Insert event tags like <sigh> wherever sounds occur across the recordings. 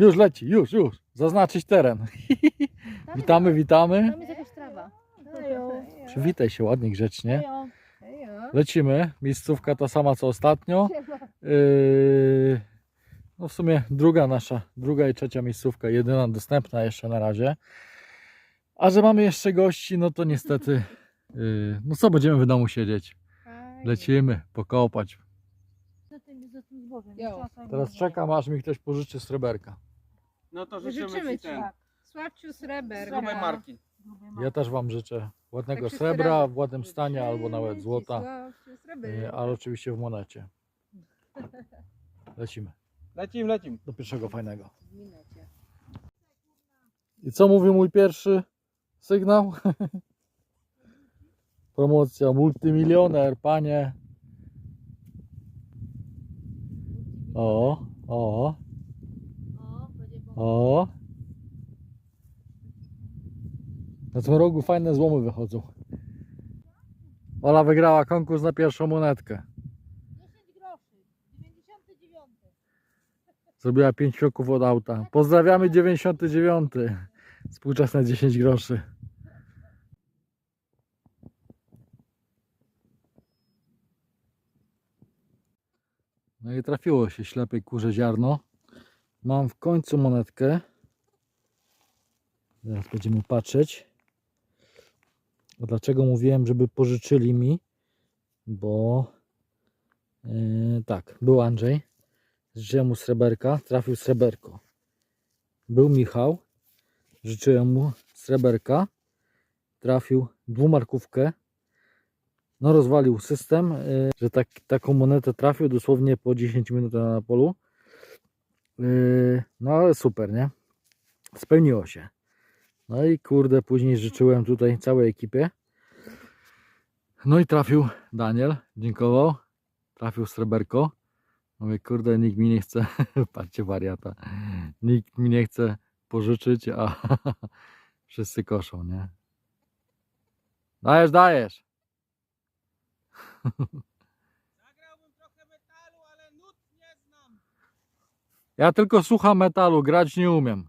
Już leci, już, już. Zaznaczyć teren. <laughs> witamy, witamy. Tam jest jakaś trawa. Przywitaj się ładnie, grzecznie. Lecimy. Miejscówka ta sama co ostatnio. Yy, no w sumie druga nasza, druga i trzecia miejscówka, jedyna dostępna jeszcze na razie. A że mamy jeszcze gości, no to niestety, yy, no co będziemy w domu siedzieć? Lecimy, pokopać. Teraz czekam, aż mi ktoś pożyczy sreberka. No to życzymy, Życzymy ci ci. ten. Sławciu sreberka. Grubej marki. Ja też Wam życzę ładnego Tak srebra w ładnym stanie albo nawet złota, Sławciu, sreberka. ale oczywiście w monecie. Lecimy Lecim, lecim. do pierwszego fajnego. I co mówi mój pierwszy sygnał? <laughs> Promocja multimilioner, panie. O, o, O. Na tym rogu fajne złomy wychodzą. Ola wygrała konkurs na pierwszą monetkę. 10 groszy. 99. Zrobiła 5 kroków od auta. Pozdrawiamy 99. Współczesne 10 groszy. No i trafiło się ślepej kurze ziarno. Mam w końcu monetkę. Zaraz będziemy patrzeć. A dlaczego mówiłem, żeby pożyczyli mi? Bo yy, tak, był Andrzej. Życzyłem mu sreberka, trafił sreberko. Był Michał, życzyłem mu sreberka, trafił dwumarkówkę. No rozwalił system, y, że tak, taką monetę trafił dosłownie po 10 minut na polu. Y, No super, nie? Spełniło się. No i kurde, później życzyłem tutaj całej ekipie. No i trafił Daniel, dziękował. Trafił sreberko. Mówię, kurde, nikt mi nie chce, <laughs> patrzcie wariata, nikt mi nie chce pożyczyć, a <laughs> wszyscy koszą, nie? Dajesz, dajesz. <laughs> Zagrałbym trochę metalu, ale nut nie znam. Ja tylko słucham metalu, grać nie umiem.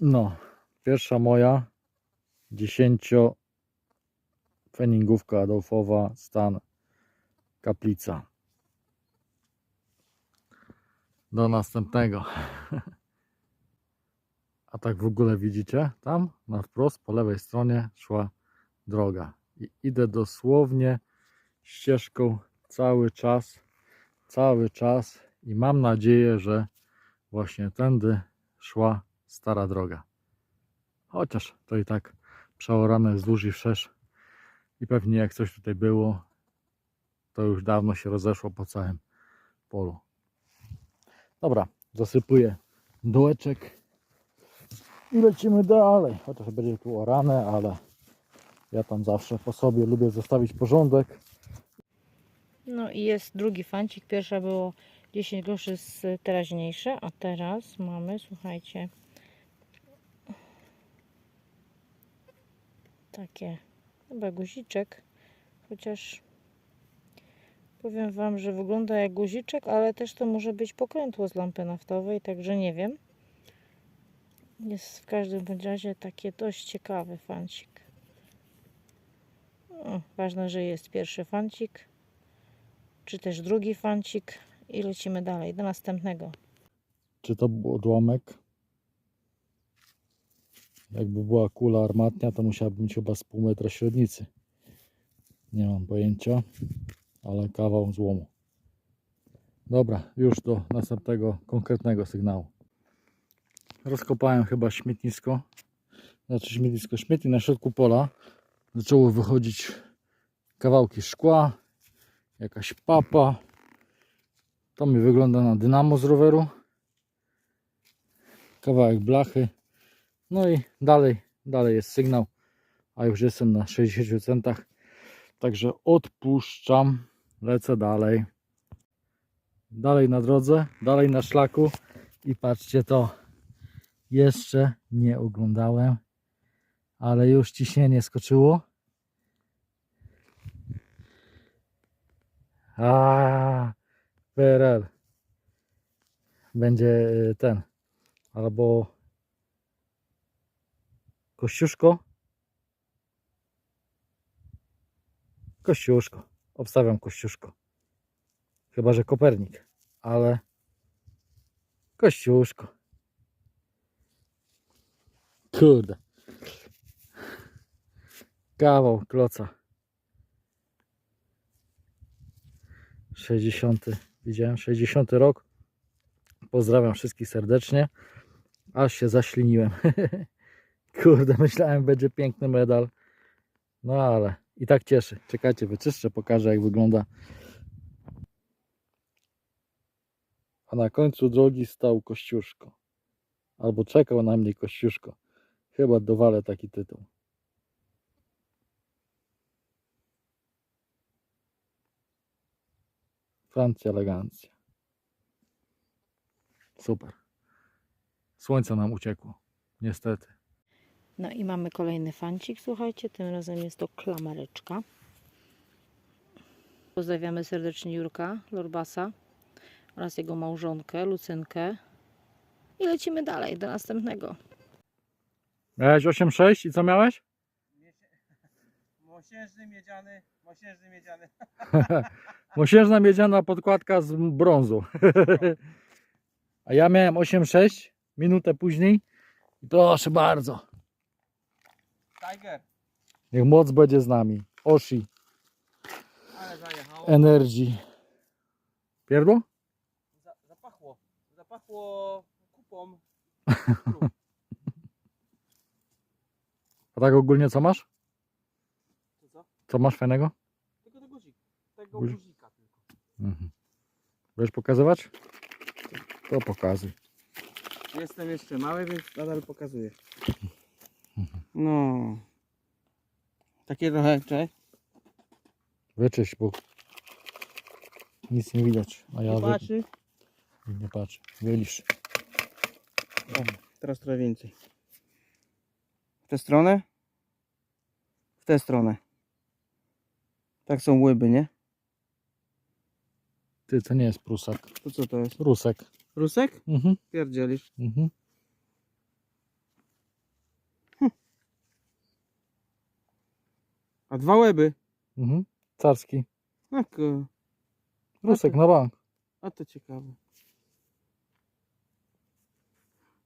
No, pierwsza moja, 10 feningówka Adolfowa, stan kaplica. Do następnego. <laughs> A tak w ogóle widzicie, tam na wprost po lewej stronie szła droga. I idę dosłownie ścieżką cały czas, cały czas i mam nadzieję, że właśnie tędy szła stara droga. Chociaż to i tak przeorane wzdłuż i wszerz i pewnie jak coś tutaj było, to już dawno się rozeszło po całym polu. Dobra, zasypuję dołeczek i lecimy dalej. Chociaż będzie tu orane, ale ja tam zawsze po sobie lubię zostawić porządek. No i jest drugi fancik. Pierwsza było 10 groszy z teraźniejsze, a teraz mamy, słuchajcie, takie chyba guziczek, chociaż powiem Wam, że wygląda jak guziczek, ale też to może być pokrętło z lampy naftowej, także nie wiem. Jest w każdym razie takie dość ciekawy fancik. No, ważne, że jest pierwszy fancik czy też drugi fancik i lecimy dalej do następnego. Czy to był odłamek? Jakby była kula armatnia, to musiałaby mieć chyba z pół metra średnicy. Nie mam pojęcia, ale kawał złomu. Dobra, już do następnego konkretnego sygnału. Rozkopałem chyba śmietnisko. Znaczy śmietnisko, śmietnik na środku pola. Zaczęło wychodzić kawałki szkła, jakaś papa. To mi wygląda na dynamo z roweru. Kawałek blachy. No i dalej, dalej jest sygnał, a już jestem na 60 centach. Także odpuszczam, lecę dalej. Dalej na drodze, dalej na szlaku i patrzcie to. Jeszcze nie oglądałem, ale już ciśnienie skoczyło. A, PRL. będzie y, ten. Albo Kościuszko. Kościuszko. Obstawiam Kościuszko. Chyba, że Kopernik. Ale Kościuszko. Kurde. Kawał kloca. 60. Widziałem 60 rok. Pozdrawiam wszystkich serdecznie. Aż się zaśliniłem. <laughs> Kurde, myślałem, będzie piękny medal. No ale i tak cieszy. Czekajcie, wyczyszczę, pokażę jak wygląda. A na końcu drogi stał Kościuszko. Albo czekał na mnie Kościuszko. Chyba dowalę taki tytuł. Francja elegancja. Super. Słońce nam uciekło. Niestety. No i mamy kolejny fancik, słuchajcie, tym razem jest to klamareczka. Pozdrawiamy serdecznie Jurka Lorbasa oraz jego małżonkę Lucynkę. I lecimy dalej do następnego. Miałeś 8,6 i co miałeś? Mosiężny miedziany, mosiężny miedziany. <laughs> Mosiężna miedziana podkładka z brązu. <laughs> A ja miałem 8,6 minutę później. I proszę bardzo. Tiger, Niech moc będzie z nami. Oshi, ale zajechało. Energy. Pierdło? Za, zapachło, zapachło kupą. <laughs> A tak ogólnie co masz? To co? Masz fajnego? Tylko do guzik, tego Guzik. guzika tylko. Mhm. Będziesz pokazywać? To pokazuj. Jestem jeszcze mały, więc nadal pokazuję. No. Takie trochę, cześć. Wyczyść, bo nic nie widać. A ja wy... Patrzy. nie patrzę. Wylisz. O, teraz trochę więcej. W tę stronę? W tę stronę. Tak są łyby, nie? Ty, to nie jest prusak. To co to jest? Rusek. Rusek? Mhm. Pierdzielisz. Mhm. A dwa łeby? Mhm. Carski. A, ku- Rusek na bank. a to ciekawe.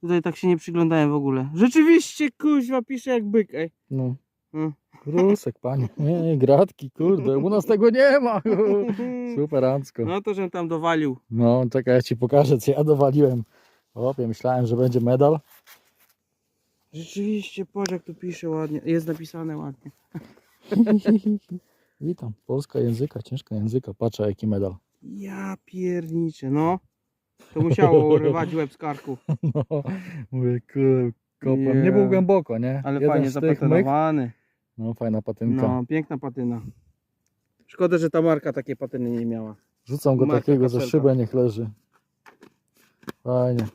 Tutaj tak się nie przyglądałem w ogóle. Rzeczywiście, kuźwa, pisze jak byk, ej. No. Mm. Rusek, panie. Nie, nie, gratki, kurde. U nas tego nie ma. <laughs> Superancko. No to, żem tam dowalił. No, czekaj, ja ci pokażę, co ja dowaliłem. Opie, myślałem, że będzie medal. Rzeczywiście, patrz jak tu pisze ładnie. Jest napisane ładnie. <laughs> Witam. Polska języka, ciężka języka. Patrzę, jaki medal. Ja pierniczę, no. To musiało <laughs> urywać łeb z karku. No, mówię. Nie Yeah. był głęboko, nie? Ale Jeden fajnie. No, fajna patynka. No, piękna patyna. Szkoda, że ta marka takiej patyny nie miała. Rzucam go Marka takiego za szybę, niech leży. Fajnie.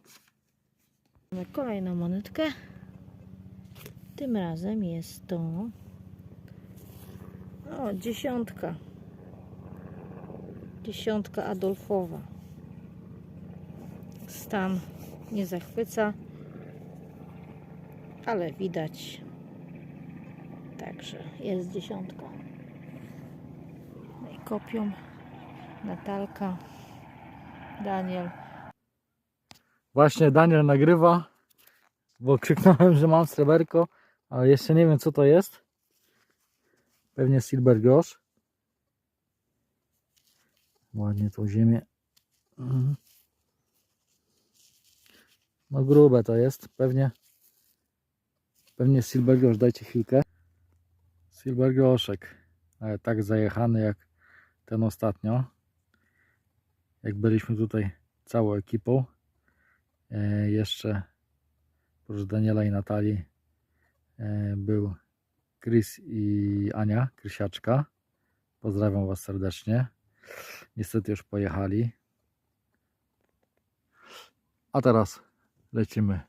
Mamy kolejną monetkę. Tym razem jest to o, dziesiątka. Dziesiątka Adolfowa. Stan nie zachwyca, ale widać. Także jest dziesiątka. No i kopią Natalka, Daniel. Właśnie Daniel nagrywa, bo krzyknąłem, że mam sreberko, ale jeszcze nie wiem co to jest. Pewnie silver grosz. Ładnie tą ziemię. Mhm. No grube to jest, pewnie. Pewnie silver grosz, dajcie chwilkę. Silver groszek, ale tak zajechany jak ten ostatnio. Jak byliśmy tutaj całą ekipą. E, jeszcze oprócz Daniela i Natalii e, był Chris i Ania, Krysiaczka. Pozdrawiam Was serdecznie. Niestety już pojechali. A teraz lecimy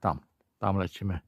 tam. Tam lecimy.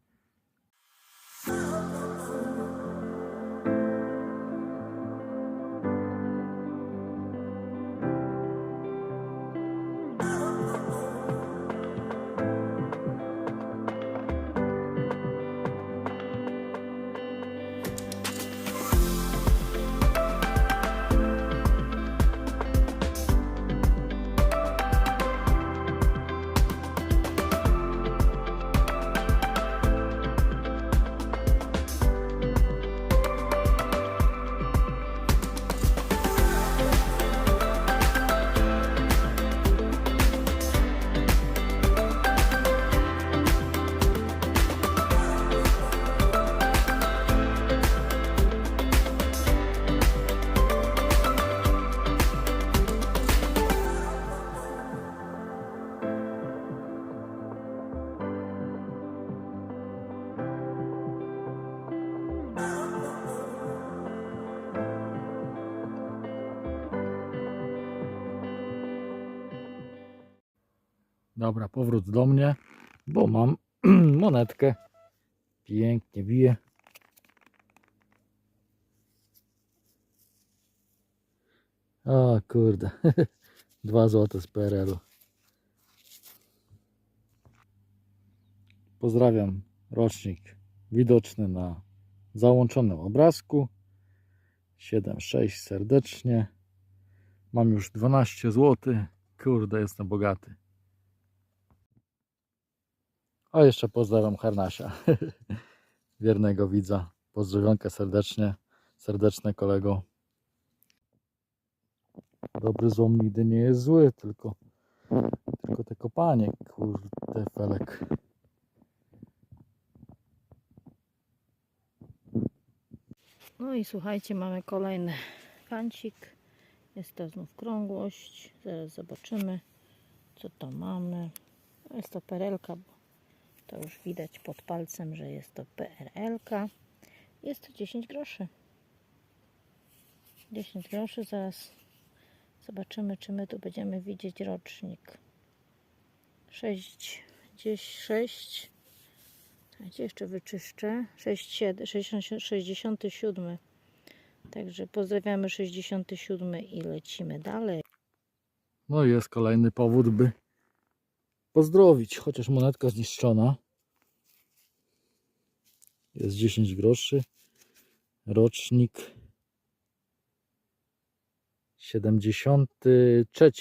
Dobra, powrót do mnie, bo mam <clears throat> monetkę. Pięknie bije. O kurde. <laughs> Dwa złote z PRL-u. Pozdrawiam. Rocznik widoczny na załączonym obrazku. 7,6 serdecznie. Mam już 12 zł. Kurde, jestem bogaty. O, jeszcze pozdrawiam Harnasia. <laughs> Wiernego widza. Pozdrowionka serdecznie. Serdeczne kolego. Dobry złom nigdy nie jest zły, tylko, tylko te kopanie, kurde, felek. No i słuchajcie, mamy kolejny kancik. Jest to znów krągłość. Zaraz zobaczymy, co to mamy. Jest to perelka, bo to już widać pod palcem, że jest to PRL-ka. Jest to 10 groszy. 10 groszy, zaraz zobaczymy, czy my tu będziemy widzieć rocznik. 6, gdzieś 6. Słuchajcie, jeszcze wyczyszczę. 6, 7, 60, 67. Także pozdrawiamy 67 i lecimy dalej. No jest kolejny powód, by pozdrowić, chociaż monetka zniszczona. Jest 10 groszy. Rocznik 73.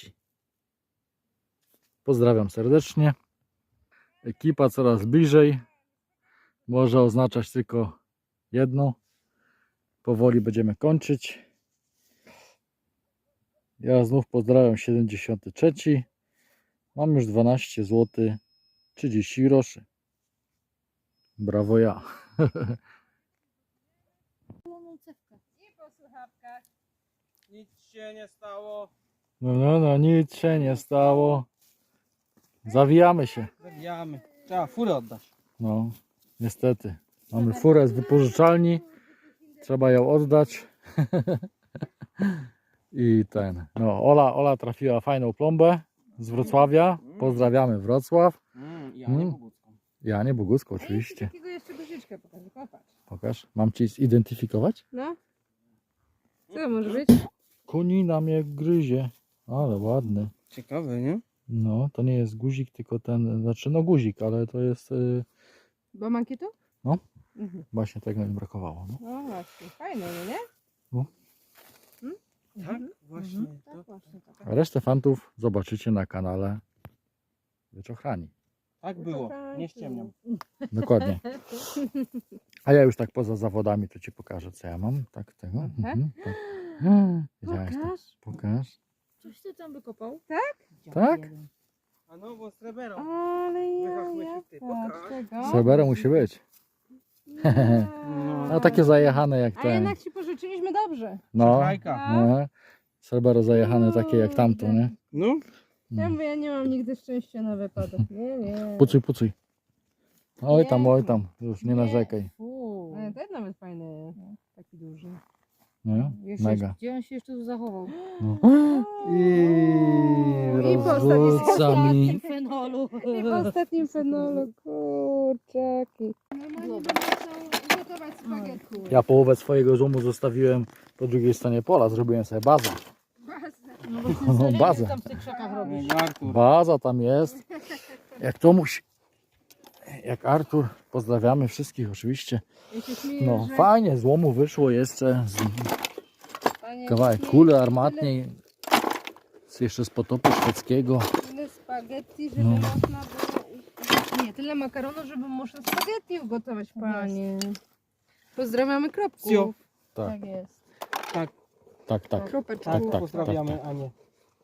Pozdrawiam serdecznie. Ekipa coraz bliżej. Może oznaczać tylko jedno. Powoli będziemy kończyć. Ja znów pozdrawiam 73. Mam już 12 zł 30 groszy. Brawo ja. I po słuchawkach. Nic się nie stało. No, no, no, nic się nie stało. Zawijamy się. Zabijamy. Trzeba furę oddać. No, niestety. Mamy furę z wypożyczalni. Trzeba ją oddać. <laughs> I ten. No, Ola, Ola trafiła fajną plombę z Wrocławia. Pozdrawiamy Wrocław. Mm, ja Mm. nie Bogucką. Ja nie Boguską oczywiście. Takiego jeszcze guziczka pokażę, popatrz. Pokaż. Mam ci zidentyfikować? No. Co to może być? Konina mnie gryzie. Ale ładny. Ciekawe, nie? No, to nie jest guzik, tylko ten, znaczy no guzik, ale to jest y, Bo mankietu? No. Mhm. właśnie tego mi brakowało. No. No właśnie, fajne, no nie? Tak, właśnie. To... Tak właśnie, tak. A resztę fantów zobaczycie na kanale Wieczochrani. Tak było, nie ściemniam. Dokładnie. A ja już tak poza zawodami to ci pokażę, co ja mam. Tak, tego. Aha. Mhm, tak. Wiedziałeś to? Pokaż. Pokaż. Coś ty tam wykopał? Tak? A no, bo sreberą. Ale ja, się ja, patrz tego. Sebero musi być. No. <laughs> No takie zajechane jak A ten. jednak ci pożyczyliśmy dobrze. No. Czekajka. no. Sebero zajechane takie jak tamto, nie? No, Ja mówię, ja nie mam nigdy szczęścia na wypadek. Nie, nie. Pucuj, pucuj. Oj tam, oj tam. Już nie narzekaj. Uuu. Ale ten nawet fajny. Taki duży. No, Jeszcze, mega. Gdzie on się jeszcze tu zachował? No. <gasps> I I po ostatnim rozrzuca mi. fenolu. I po ostatnim fenolu, kurczaki. Normalnie chcą gotować spaghetti. Ja połowę swojego złomu zostawiłem po drugiej stronie pola. Zrobiłem sobie bazę. No selenium Bazę. tam w tych krzakach robisz. Baza tam jest. Jak Tomuś, jak Artur. Pozdrawiamy wszystkich oczywiście. No fajnie, złomu wyszło jeszcze z kawałek tyle- armatniej. Jeszcze z potopu szwedzkiego. Tyle spaghetti, żeby No. można było... Nie, tyle makaronu, żeby można spaghetti ugotować, panie. Pozdrawiamy kropków. Tak, Tak jest. Tak, tak, tak. Kropeczków. tak, tak, pozdrawiamy tak, Anię.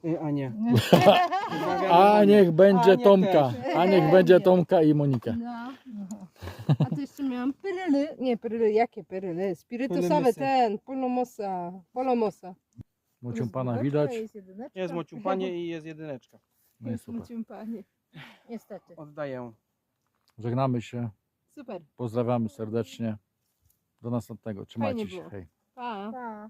Y, Anię. Pozdrawiamy A niech będzie Tomka. też. A niech będzie Tomka i Monikę. No. A tu jeszcze miałam pyryly. Nie, pyryly, jakie pyryly? Spirytusowe, Polymysy. ten, polomosa. Polomosa. Mocią pana widać. Jest. Jest mociupanie i jest jedyneczka. No i super. Mucim panie. Niestety. Oddaję. Żegnamy się. Super. Pozdrawiamy serdecznie. Do następnego. Trzymajcie Fajnie się. było. Hej. Pa. Pa.